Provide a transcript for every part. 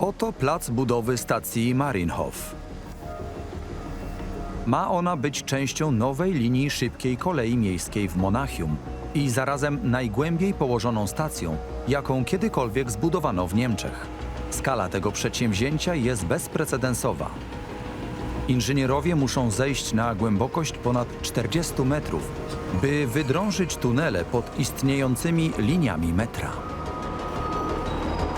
Oto plac budowy stacji Marienhof. Ma ona być częścią nowej linii szybkiej kolei miejskiej w Monachium i zarazem najgłębiej położoną stacją, jaką kiedykolwiek zbudowano w Niemczech. Skala tego przedsięwzięcia jest bezprecedensowa. Inżynierowie muszą zejść na głębokość ponad 40 metrów, by wydrążyć tunele pod istniejącymi liniami metra.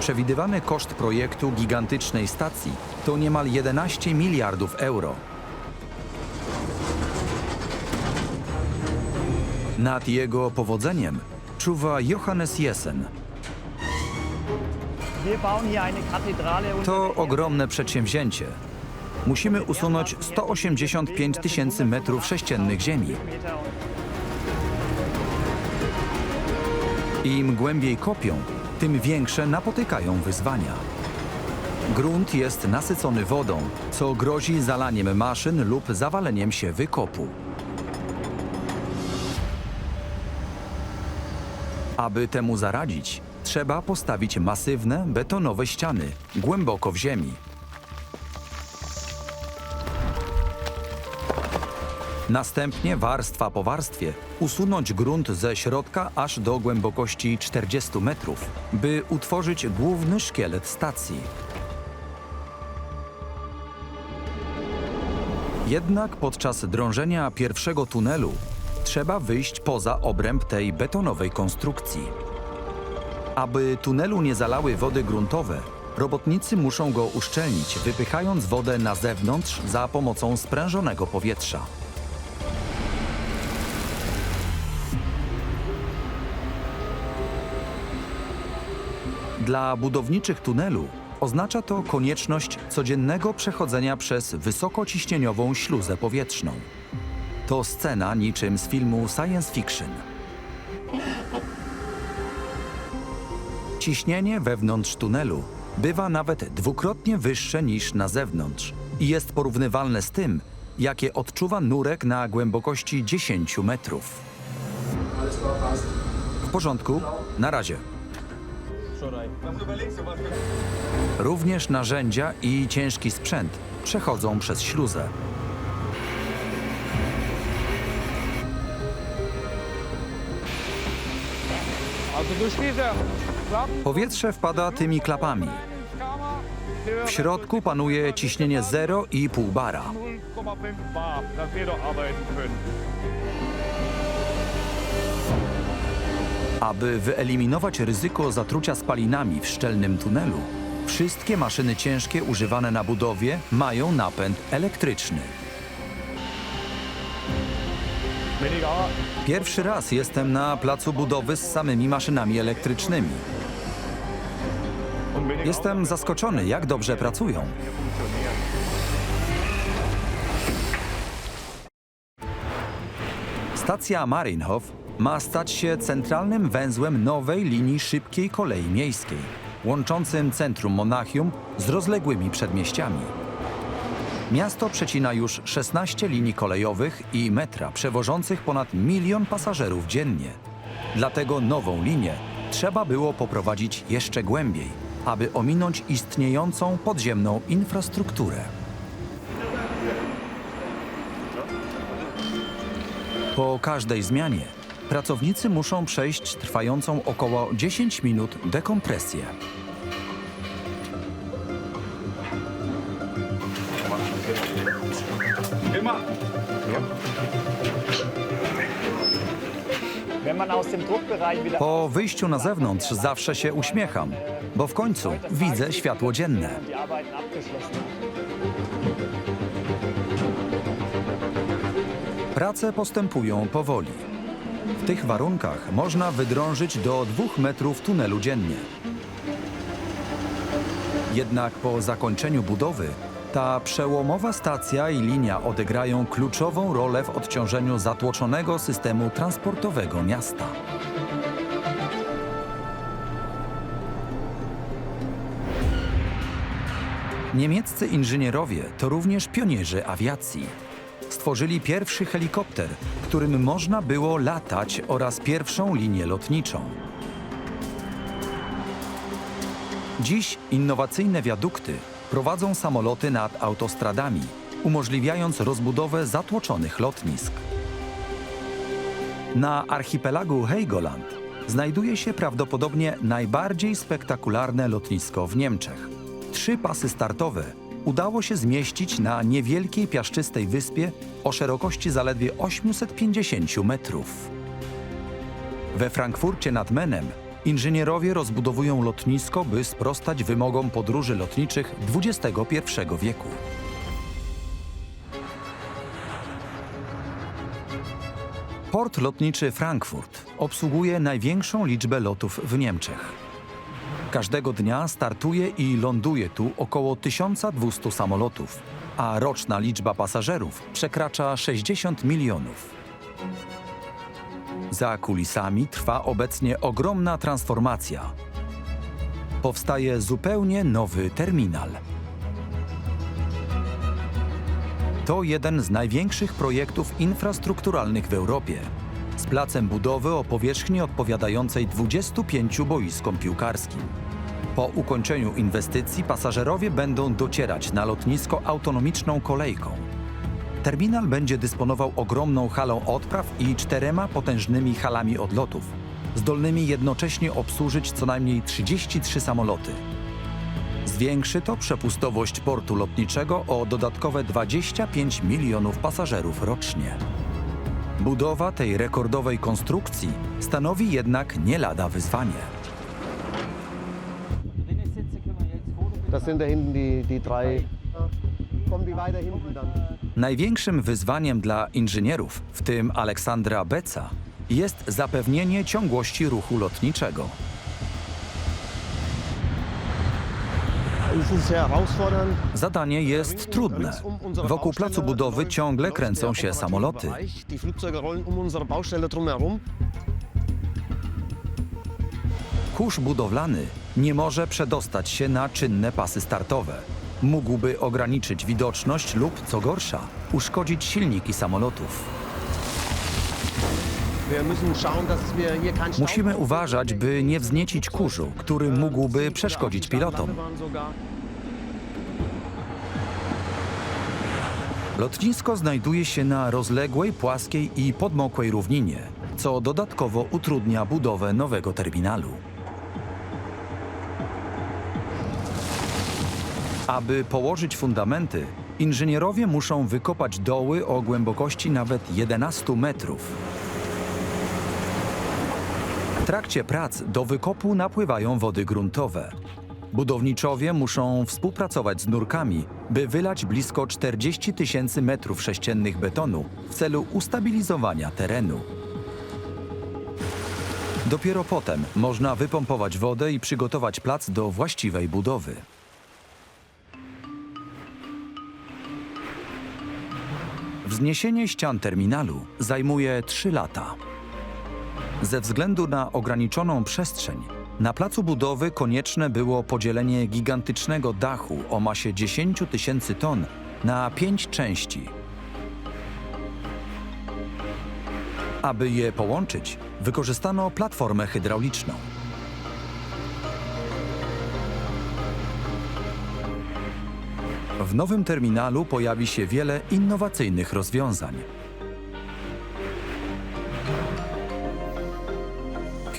Przewidywany koszt projektu gigantycznej stacji to niemal 11 miliardów euro. Nad jego powodzeniem czuwa Johannes Jessen. To ogromne przedsięwzięcie. Musimy usunąć 185 tysięcy metrów sześciennych ziemi. Im głębiej kopią, tym większe napotykają wyzwania. Grunt jest nasycony wodą, co grozi zalaniem maszyn lub zawaleniem się wykopu. Aby temu zaradzić, trzeba postawić masywne, betonowe ściany głęboko w ziemi. Następnie warstwa po warstwie usunąć grunt ze środka aż do głębokości 40 metrów, by utworzyć główny szkielet stacji. Jednak podczas drążenia pierwszego tunelu trzeba wyjść poza obręb tej betonowej konstrukcji. Aby tunelu nie zalały wody gruntowe, robotnicy muszą go uszczelnić, wypychając wodę na zewnątrz za pomocą sprężonego powietrza. Dla budowniczych tunelu oznacza to konieczność codziennego przechodzenia przez wysokociśnieniową śluzę powietrzną. To scena niczym z filmu science fiction. Ciśnienie wewnątrz tunelu bywa nawet dwukrotnie wyższe niż na zewnątrz i jest porównywalne z tym, jakie odczuwa nurek na głębokości 10 metrów. W porządku, na razie. Również narzędzia i ciężki sprzęt przechodzą przez śluzę. Powietrze wpada tymi klapami. W środku panuje ciśnienie 0,5 bara. Aby wyeliminować ryzyko zatrucia spalinami w szczelnym tunelu, wszystkie maszyny ciężkie używane na budowie mają napęd elektryczny. Pierwszy raz jestem na placu budowy z samymi maszynami elektrycznymi. Jestem zaskoczony, jak dobrze pracują. Stacja Marienhof ma stać się centralnym węzłem nowej linii szybkiej kolei miejskiej, łączącym centrum Monachium z rozległymi przedmieściami. Miasto przecina już 16 linii kolejowych i metra przewożących ponad milion pasażerów dziennie. Dlatego nową linię trzeba było poprowadzić jeszcze głębiej, aby ominąć istniejącą podziemną infrastrukturę. Po każdej zmianie pracownicy muszą przejść trwającą około 10 minut dekompresję. Po wyjściu na zewnątrz zawsze się uśmiecham, bo w końcu widzę światło dzienne. Prace postępują powoli. Tych warunkach można wydrążyć do dwóch metrów tunelu dziennie. Jednak po zakończeniu budowy ta przełomowa stacja i linia odegrają kluczową rolę w odciążeniu zatłoczonego systemu transportowego miasta. Niemieccy inżynierowie to również pionierzy awiacji. Stworzyli pierwszy helikopter, którym można było latać oraz pierwszą linię lotniczą. Dziś innowacyjne wiadukty prowadzą samoloty nad autostradami, umożliwiając rozbudowę zatłoczonych lotnisk. Na archipelagu Helgoland znajduje się prawdopodobnie najbardziej spektakularne lotnisko w Niemczech. Trzy pasy startowe udało się zmieścić na niewielkiej piaszczystej wyspie o szerokości zaledwie 850 metrów. We Frankfurcie nad Menem inżynierowie rozbudowują lotnisko, by sprostać wymogom podróży lotniczych XXI wieku. Port lotniczy Frankfurt obsługuje największą liczbę lotów w Niemczech. Każdego dnia startuje i ląduje tu około 1200 samolotów, a roczna liczba pasażerów przekracza 60 milionów. Za kulisami trwa obecnie ogromna transformacja. Powstaje zupełnie nowy terminal. To jeden z największych projektów infrastrukturalnych w Europie, z placem budowy o powierzchni odpowiadającej 25 boiskom piłkarskim. Po ukończeniu inwestycji pasażerowie będą docierać na lotnisko autonomiczną kolejką. Terminal będzie dysponował ogromną halą odpraw i czterema potężnymi halami odlotów, zdolnymi jednocześnie obsłużyć co najmniej 33 samoloty. Zwiększy to przepustowość portu lotniczego o dodatkowe 25 milionów pasażerów rocznie. Budowa tej rekordowej konstrukcji stanowi jednak nie lada wyzwanie. Das sind da hinten die, die drei. Kommen die weiter hinten dann? Największym wyzwaniem dla inżynierów, w tym Aleksandra Beca, jest zapewnienie ciągłości ruchu lotniczego. Zadanie jest trudne. Wokół placu budowy ciągle kręcą się samoloty. Um. Kurz budowlany nie może przedostać się na czynne pasy startowe. Mógłby ograniczyć widoczność lub, co gorsza, uszkodzić silniki samolotów. Musimy uważać, by nie wzniecić kurzu, który mógłby przeszkodzić pilotom. Lotnisko znajduje się na rozległej, płaskiej i podmokłej równinie, co dodatkowo utrudnia budowę nowego terminalu. Aby położyć fundamenty, inżynierowie muszą wykopać doły o głębokości nawet 11 metrów. Trakcie prac do wykopu napływają wody gruntowe. Budowniczowie muszą współpracować z nurkami, by wylać blisko 40 tysięcy metrów sześciennych betonu w celu ustabilizowania terenu. Dopiero potem można wypompować wodę i przygotować plac do właściwej budowy. Wzniesienie ścian terminalu zajmuje 3 lata. Ze względu na ograniczoną przestrzeń, na placu budowy konieczne było podzielenie gigantycznego dachu o masie 10 tysięcy ton na pięć części. Aby je połączyć, wykorzystano platformę hydrauliczną. W nowym terminalu pojawi się wiele innowacyjnych rozwiązań.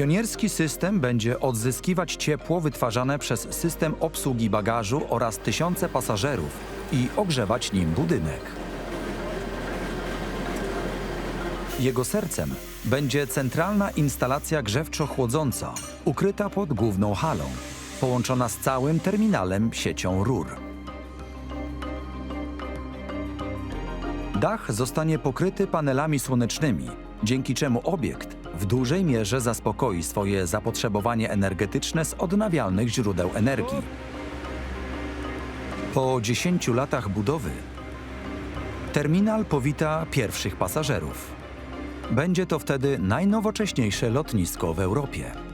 Pionierski system będzie odzyskiwać ciepło wytwarzane przez system obsługi bagażu oraz tysiące pasażerów i ogrzewać nim budynek. Jego sercem będzie centralna instalacja grzewczo-chłodząca, ukryta pod główną halą, połączona z całym terminalem siecią rur. Dach zostanie pokryty panelami słonecznymi, dzięki czemu obiekt w dużej mierze zaspokoi swoje zapotrzebowanie energetyczne z odnawialnych źródeł energii. Po 10 latach budowy terminal powita pierwszych pasażerów. Będzie to wtedy najnowocześniejsze lotnisko w Europie.